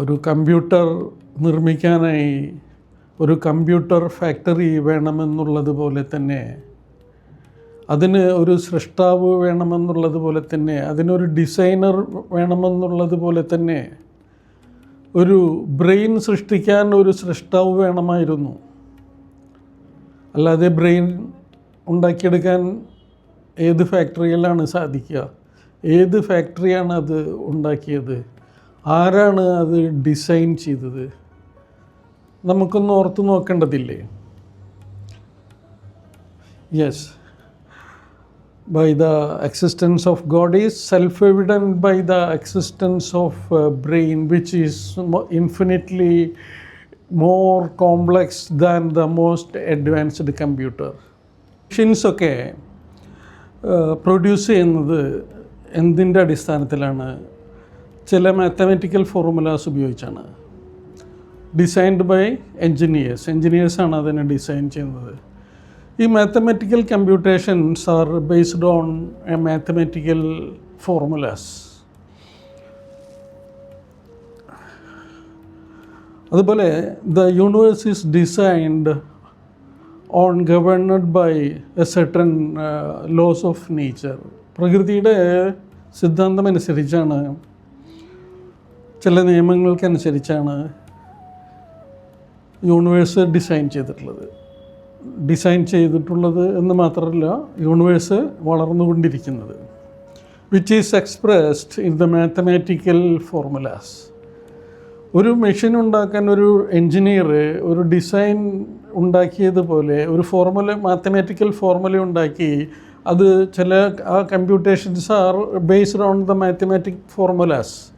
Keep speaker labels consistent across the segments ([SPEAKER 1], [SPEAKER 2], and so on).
[SPEAKER 1] ഒരു കമ്പ്യൂട്ടർ നിർമ്മിക്കാനായി ഒരു computer factory വേണമെന്നുള്ളത് പോലെ തന്നെ അതിന് ഒരു സൃഷ്ടാവ് വേണമെന്നുള്ളത് പോലെ തന്നെ അതിനൊരു ഡിസൈനർ വേണമെന്നുള്ളത് പോലെ തന്നെ ഒരു ബ്രെയിൻ സൃഷ്ടിക്കാൻ ഒരു സൃഷ്ടാവ് വേണമായിരുന്നു. അല്ലാതെ ബ്രെയിൻ ഉണ്ടാക്കിയെടുക്കാൻ ഏത് ഫാക്ടറിയിലാണ് സാധിക്കുക? ഏത് ഫാക്ടറിയാണ് അത് ഉണ്ടാക്കിയത്? ആരാണ് അത് ഡിസൈൻ ചെയ്തത്? നമുക്കൊന്ന് ഓർത്തു നോക്കേണ്ടതില്ലേ? Yes by the existence of God is self evident by the existence of brain which is infinitely more complex than the most advanced computer മെഷീൻസൊക്കെ produce ചെയ്യുന്നത് എന്തിന്റെ അടിസ്ഥാനത്തിലാണ്? ചില മാത്തമാറ്റിക്കൽ ഫോർമുലാസ് ഉപയോഗിച്ചാണ്. ഡിസൈൻഡ് ബൈ എൻജിനീയേഴ്സ് എൻജിനീയേഴ്സാണ് അതിനെ ഡിസൈൻ ചെയ്യുന്നത്. ഈ mathematical computations are based on a mathematical formulas അതുപോലെ the universe is designed on governed by a certain laws of nature പ്രകൃതിയുടെ സിദ്ധാന്തം അനുസരിച്ചാണ് ചില നിയമങ്ങൾക്കനുസരിച്ചാണ് യൂണിവേഴ്സ് ഡിസൈൻ ചെയ്തിട്ടുള്ളത്. ഡിസൈൻ ചെയ്തിട്ടുള്ളത് എന്ന് മാത്രമല്ല universe വളർന്നുകൊണ്ടിരിക്കുന്നത്. Which is expressed in the mathematical formulas ഒരു മെഷീൻ ഉണ്ടാക്കാൻ ഒരു എൻജിനീയർ ഒരു ഡിസൈൻ ഉണ്ടാക്കിയതുപോലെ ഒരു ഫോർമുല മാത്തമാറ്റിക്കൽ ഫോർമുല ഉണ്ടാക്കി അത് ചില ആ computations are based on the mathematic formulas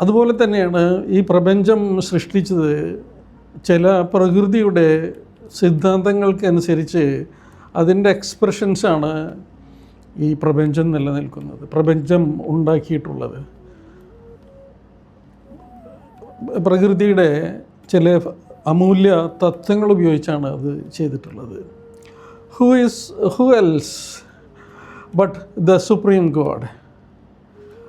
[SPEAKER 1] അതുപോലെ തന്നെയാണ് ഈ പ്രപഞ്ചം സൃഷ്ടിച്ചത് ചില പ്രകൃതിയുടെ സിദ്ധാന്തങ്ങൾക്കനുസരിച്ച് അതിന്റെ എക്സ്പ്രഷൻസാണ് ഈ പ്രപഞ്ചം നിലനിൽക്കുന്നത്. പ്രപഞ്ചം ഉണ്ടാക്കിയിട്ടുള്ളത്. പ്രകൃതിയുടെ ചില അമൂല്യ തത്വങ്ങൾ ഉപയോഗിച്ചാണ് അത് ചെയ്തിട്ടുള്ളത്. Who is who else but the supreme God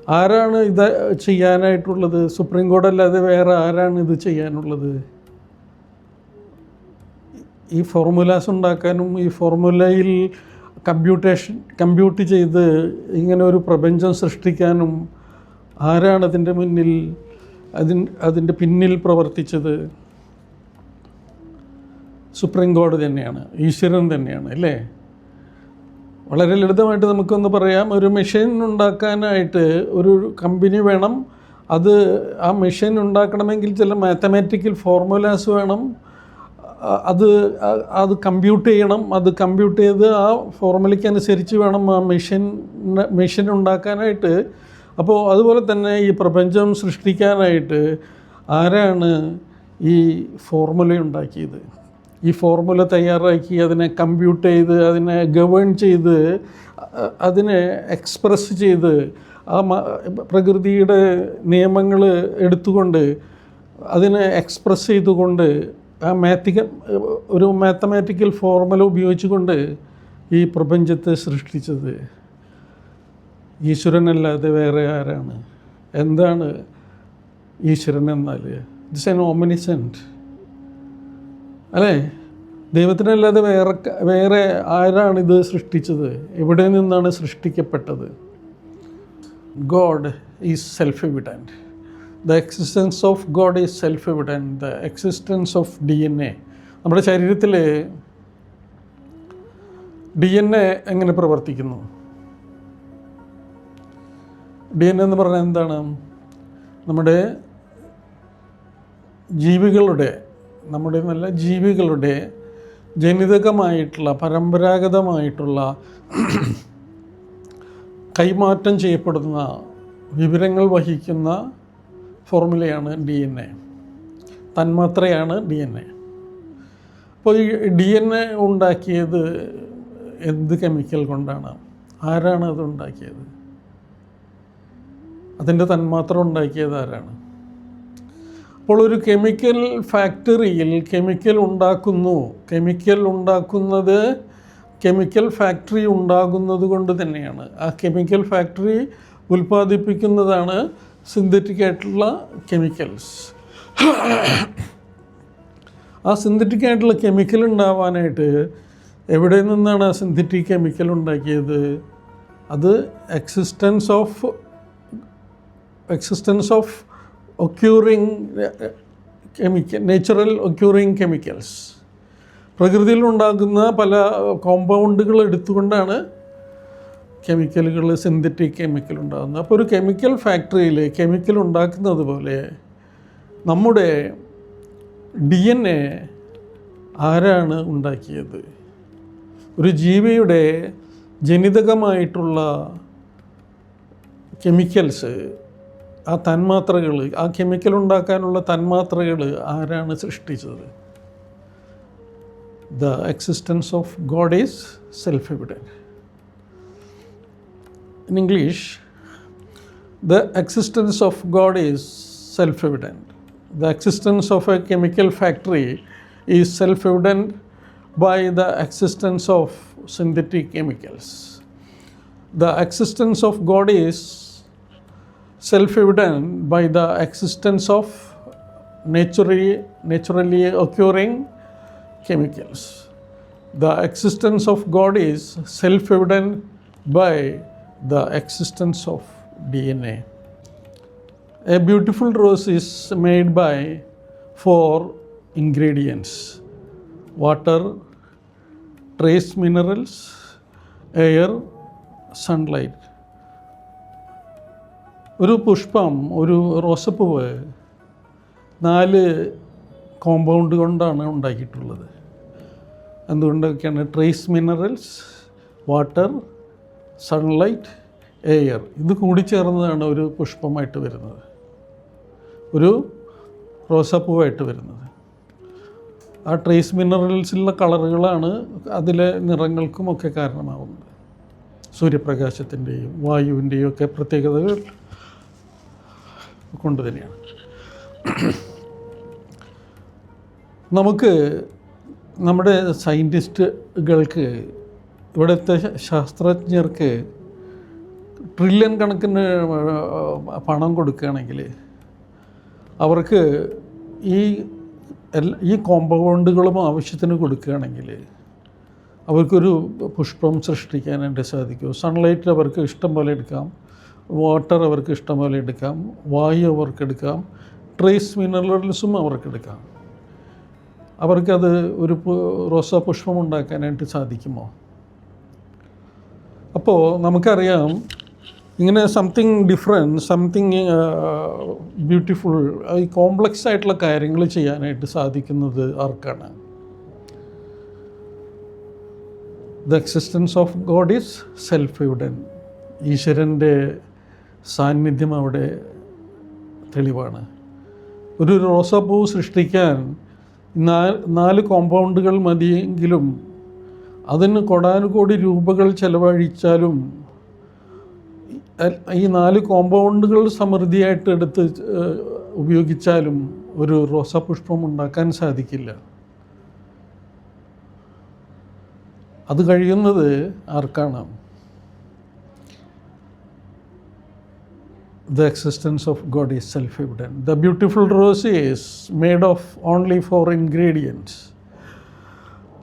[SPEAKER 1] ആരാണ് ഇത് ചെയ്യാനായിട്ടുള്ളത്? സുപ്രീം കോടതി അല്ലാതെ വേറെ ആരാണ് ഇത് ചെയ്യാനുള്ളത്? ഈ ഫോർമുലാസ് ഉണ്ടാക്കാനും ഈ ഫോർമുലയിൽ കമ്പ്യൂട്ടേഷൻ കമ്പ്യൂട്ട് ചെയ്ത് ഇങ്ങനെ ഒരു പ്രപഞ്ചം സൃഷ്ടിക്കാനും ആരാണ് അതിന്റെ മുന്നിൽ അതിൻ അതിന്റെ പിന്നിൽ പ്രവർത്തിച്ചത്? സുപ്രീം കോടതി തന്നെയാണ് ഈശ്വരൻ തന്നെയാണ് അല്ലേ? വളരെ ലളിതമായിട്ട് നമുക്കൊന്ന് പറയാം. ഒരു മെഷീൻ ഉണ്ടാക്കാനായിട്ട് ഒരു കമ്പനി വേണം. അത് ആ മെഷീൻ ഉണ്ടാക്കണമെങ്കിൽ ചില മാത്തമാറ്റിക്കൽ ഫോർമുലാസ് വേണം. അത് അത് കമ്പ്യൂട്ട് ചെയ്യണം. അത് കമ്പ്യൂട്ട് ചെയ്ത് ആ ഫോർമുലയ്ക്ക് അനുസരിച്ച് വേണം ആ മെഷീൻ മെഷീൻ ഉണ്ടാക്കാനായിട്ട്. അപ്പോൾ അതുപോലെ തന്നെ ഈ പ്രപഞ്ചം സൃഷ്ടിക്കാനായിട്ട് ആരാണ് ഈ ഫോർമുല ഉണ്ടാക്കിയത്? ഈ ഫോർമുല തയ്യാറാക്കി അതിനെ കമ്പ്യൂട്ട് ചെയ്ത് അതിനെ ഗവേൺ ചെയ്ത് അതിനെ എക്സ്പ്രസ് ചെയ്ത് ആ പ്രകൃതിയുടെ നിയമങ്ങൾ എടുത്തുകൊണ്ട് അതിനെ എക്സ്പ്രസ് ചെയ്തുകൊണ്ട് ആ മാത്തിക ഒരു മാത്തമാറ്റിക്കൽ ഫോർമുല ഉപയോഗിച്ചുകൊണ്ട് ഈ പ്രപഞ്ചത്തെ സൃഷ്ടിച്ചത്. ഈശ്വരനല്ലാതെ വേറെ ആരാണ്? എന്താണ് ഈശ്വരൻ എന്നാൽ? ഇറ്റ്സ് എൻ ഓമനിസെന്റ് അല്ലേ? ദൈവത്തിനല്ലാതെ വേറെ വേറെ ആരാണ് ഇത് സൃഷ്ടിച്ചത്? എവിടെ നിന്നാണ് സൃഷ്ടിക്കപ്പെട്ടത്? God is self evident the existence of God is self evident the existence of D N A. നമ്മുടെ ശരീരത്തിൽ ഡി എൻ എ എങ്ങനെ പ്രവർത്തിക്കുന്നു? ഡി എൻ എന്ന് പറഞ്ഞാൽ എന്താണ്? നമ്മുടെ ജീവികളുടെ നമ്മുടെ നല്ല ജീവികളുടെ ജനിതകമായിട്ടുള്ള പരമ്പരാഗതമായിട്ടുള്ള കൈമാറ്റം ചെയ്യപ്പെടുന്ന വിവരങ്ങൾ വഹിക്കുന്ന ഫോർമുലയാണ് ഡി എൻ എ. തന്മാത്രയാണ് ഡി എൻ എ. അപ്പോൾ ഈ ഡി എൻ എ ഉണ്ടാക്കിയത് എന്ത് കെമിക്കൽ കൊണ്ടാണ്? ആരാണ് അത് ഉണ്ടാക്കിയത്? അതിന്റെ തന്മാത്ര ഉണ്ടാക്കിയത് ആരാണ്? അപ്പോൾ ഒരു കെമിക്കൽ ഫാക്ടറിയിൽ കെമിക്കൽ ഉണ്ടാക്കുന്നു. കെമിക്കൽ ഉണ്ടാക്കുന്നത് കെമിക്കൽ ഫാക്ടറി ഉണ്ടാകുന്നത് കൊണ്ട് തന്നെയാണ്. ആ കെമിക്കൽ ഫാക്ടറി ഉൽപ്പാദിപ്പിക്കുന്നതാണ് സിന്തറ്റിക് ആയിട്ടുള്ള കെമിക്കൽസ്. ആ സിന്തറ്റിക് ആയിട്ടുള്ള കെമിക്കൽ ഉണ്ടാവാനായിട്ട് എവിടെ നിന്നാണ് ആ സിന്തറ്റിക് കെമിക്കൽ ഉണ്ടാക്കിയത്? അത് existence of existence of occurring chemical natural occurring chemicals പ്രകൃതിയിൽ ഉണ്ടാകുന്ന പല കോമ്പൗണ്ടുകൾ എടുത്തുകൊണ്ടാണ് കെമിക്കലുകൾ സിന്തറ്റിക് കെമിക്കൽ ഉണ്ടാകുന്നത്. അപ്പോൾ ഒരു കെമിക്കൽ ഫാക്ടറിയിൽ കെമിക്കൽ ഉണ്ടാക്കുന്നത് പോലെ നമ്മുടെ ഡി എൻ എ ആരാണ് ഉണ്ടാക്കിയത്? ഒരു ജീവിയുടെ ജനിതകമായിട്ടുള്ള കെമിക്കൽസ് ആ തന്മാത്രകൾ ആ കെമിക്കൽ ഉണ്ടാക്കാനുള്ള തന്മാത്രകൾ ആരാണ് സൃഷ്ടിച്ചത്? The existence of God is self evident in English the existence of God is self evident the existence of a chemical factory is self evident by the existence of synthetic chemicals. The existence of God is self evident by the existence of naturally, naturally occurring chemicals. The existence of God is self evident by the existence of DNA. A beautiful rose is made by four ingredients water, trace minerals, air, sunlight. ഒരു പുഷ്പം ഒരു റോസപ്പൂവ് നാല് compound കൊണ്ടാണ് ഉണ്ടാക്കിയിട്ടുള്ളത്. എന്തുകൊണ്ടൊക്കെയാണ്? Trace minerals water sunlight air ഇത് കൂടിച്ചേർന്നതാണ് ഒരു പുഷ്പമായിട്ട് വരുന്നത്. ഒരു റോസാപ്പൂവായിട്ട് വരുന്നത്. ആ ട്രേസ് മിനറൽസിലുള്ള കളറുകളാണ് അതിലെ നിറങ്ങൾക്കുമൊക്കെ കാരണമാവുന്നത്. സൂര്യപ്രകാശത്തിന്റെയും വായുവിന്റെയും ഒക്കെ പ്രത്യേകതകൾ കൊണ്ട് തന്നെയാണ് നമുക്ക് നമ്മുടെ സയന്റിസ്റ്റുകൾക്ക് ഇവിടുത്തെ ശാസ്ത്രജ്ഞർക്ക് ട്രില്യൺ കണക്കിന് പണം കൊടുക്കുകയാണെങ്കിൽ അവർക്ക് ഈ എല്ലാ ഈ കോമ്പൗണ്ടുകളും ആവശ്യത്തിന് കൊടുക്കുകയാണെങ്കിൽ അവർക്കൊരു പുഷ്പം സൃഷ്ടിക്കാനായിട്ട് സാധിക്കും. സൺലൈറ്റ് അവർക്ക് ഇഷ്ടം പോലെ എടുക്കാം. വാട്ടർ അവർക്ക് ഇഷ്ടം എടുക്കാം വായു അവർക്ക് എടുക്കാം ട്രേസ് മിനറൽസും അവർക്ക് എടുക്കാം അവർക്കത് ഒരു റോസാ പുഷ്പം ഉണ്ടാക്കാനായിട്ട് സാധിക്കുമോ? അപ്പോൾ നമുക്കറിയാം ഇങ്ങനെ സംതിങ് ഡിഫറെന്റ് സംതിങ് ബ്യൂട്ടിഫുൾ ഈ കോംപ്ലക്സ് ആയിട്ടുള്ള കാര്യങ്ങൾ ചെയ്യാനായിട്ട് സാധിക്കുന്നത് ആർക്കാണ്? The existence of God is self evident ഈശ്വരന്റെ സാന്നിധ്യം അവിടെ തെളിവാണ്. ഒരു റോസാപ്പൂ സൃഷ്ടിക്കാൻ നാല് കോമ്പൗണ്ടുകൾ മതിയെങ്കിലും അതിന് കൊടാനുകോടി രൂപകൾ ചെലവഴിച്ചാലും ഈ നാല് കോമ്പൗണ്ടുകൾ സമൃദ്ധിയായിട്ട് എടുത്ത് ഉപയോഗിച്ചാലും ഒരു റോസാപുഷ്പം ഉണ്ടാക്കാൻ സാധിക്കില്ല. അത് കഴിയുന്നത് ആർക്കാണ്? The existence of God is self evident. The beautiful rose is made of only four ingredients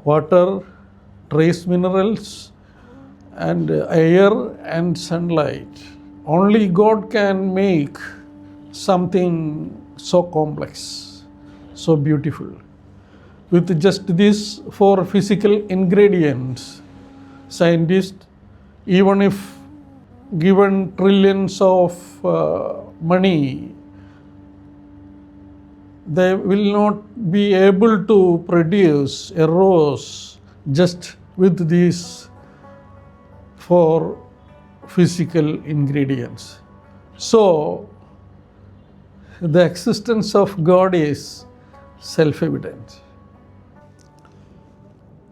[SPEAKER 1] water, trace minerals, and air and sunlight. Only God can make something so complex, so beautiful. With just these four physical ingredients, scientists, even if given trillions of uh, money, they will not be able to produce a rose just with these four physical ingredients. So, the existence of God is self evident.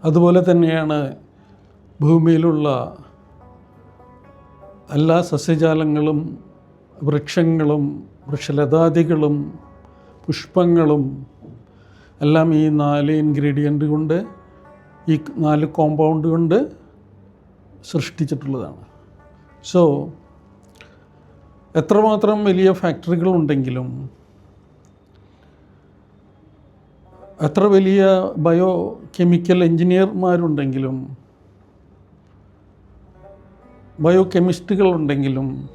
[SPEAKER 1] അതുപോലെ തന്നെയാണ് ഭൂമിയിലുള്ള എല്ലാ സസ്യജാലങ്ങളും വൃക്ഷങ്ങളും വൃക്ഷലതാദികളും പുഷ്പങ്ങളും എല്ലാം ഈ നാല് ingredient കൊണ്ട് ഈ നാല് കോമ്പൗണ്ട് കൊണ്ട് സൃഷ്ടിച്ചിട്ടുള്ളതാണ്. സോ എത്രമാത്രം വലിയ ഫാക്ടറികൾ ഉണ്ടെങ്കിലും എത്ര വലിയ ബയോ കെമിക്കൽ എഞ്ചിനീയർമാരുണ്ടെങ്കിലും ബയോ കെമിസ്റ്റുകളുണ്ടെങ്കിലും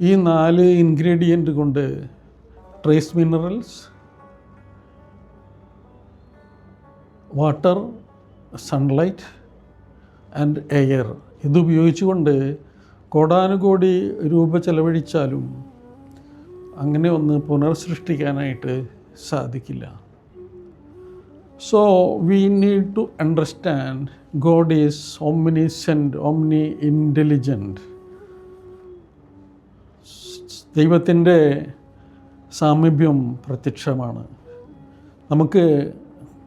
[SPEAKER 1] ഈ നാല് ഇൻഗ്രീഡിയന്റ് കൊണ്ട് trace minerals water sunlight and air ഇതുപയോഗിച്ചുകൊണ്ട് കോടാനുകോടി രൂപ ചെലവഴിച്ചാലും അങ്ങനെ ഒന്ന് പുനർസൃഷ്ടിക്കാനായിട്ട് സാധിക്കില്ല. So we need to understand God is omniscient, omni intelligent ദൈവത്തിന്റെ സാമീപ്യം പ്രത്യക്ഷമാണ്. നമുക്ക്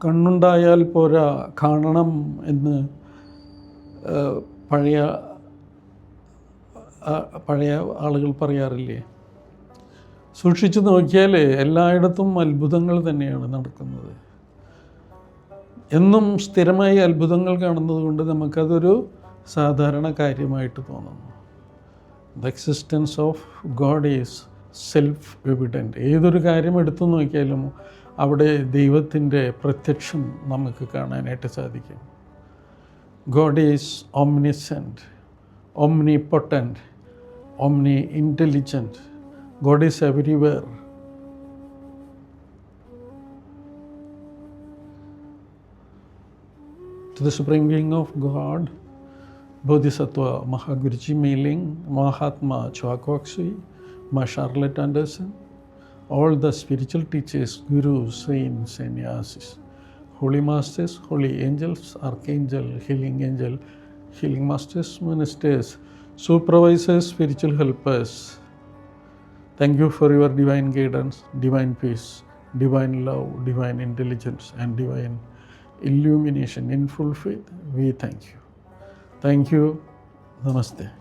[SPEAKER 1] കണ്ണുണ്ടായാൽ പോരാ കാണണം എന്ന് പഴയ പഴയ ആളുകൾ പറയാറില്ലേ? സൂക്ഷിച്ചു നോക്കിയാൽ എല്ലായിടത്തും അത്ഭുതങ്ങൾ തന്നെയാണ് നടക്കുന്നത്. എന്നും സ്ഥിരമായി അത്ഭുതങ്ങൾ കാണുന്നത് കൊണ്ട് നമുക്കതൊരു സാധാരണ കാര്യമായിട്ട് തോന്നുന്നു. The existence of God is self evident ഏതൊരു കാര്യം എടുത്തു നോക്കിയാലും അവിടെ ദൈവത്തിന്റെ പ്രത്യക്ഷം നമുക്ക് കാണാനായിട്ട് സാധിക്കും. God is omniscient omnipotent omni intelligent God is everywhere to the Supreme Being of God, Bodhisattva Mahaguruji Meiling, Mahatma Chwakoksui, Ma Charlotte Anderson, all the spiritual teachers, gurus, saints, sannyasis, holy masters, holy angels, archangel, healing angel, healing masters, ministers, supervisors, spiritual helpers. Thank you for your divine guidance, divine peace, divine love, divine intelligence, and divine illumination in full faith. We thank you. Thank you. Namaste.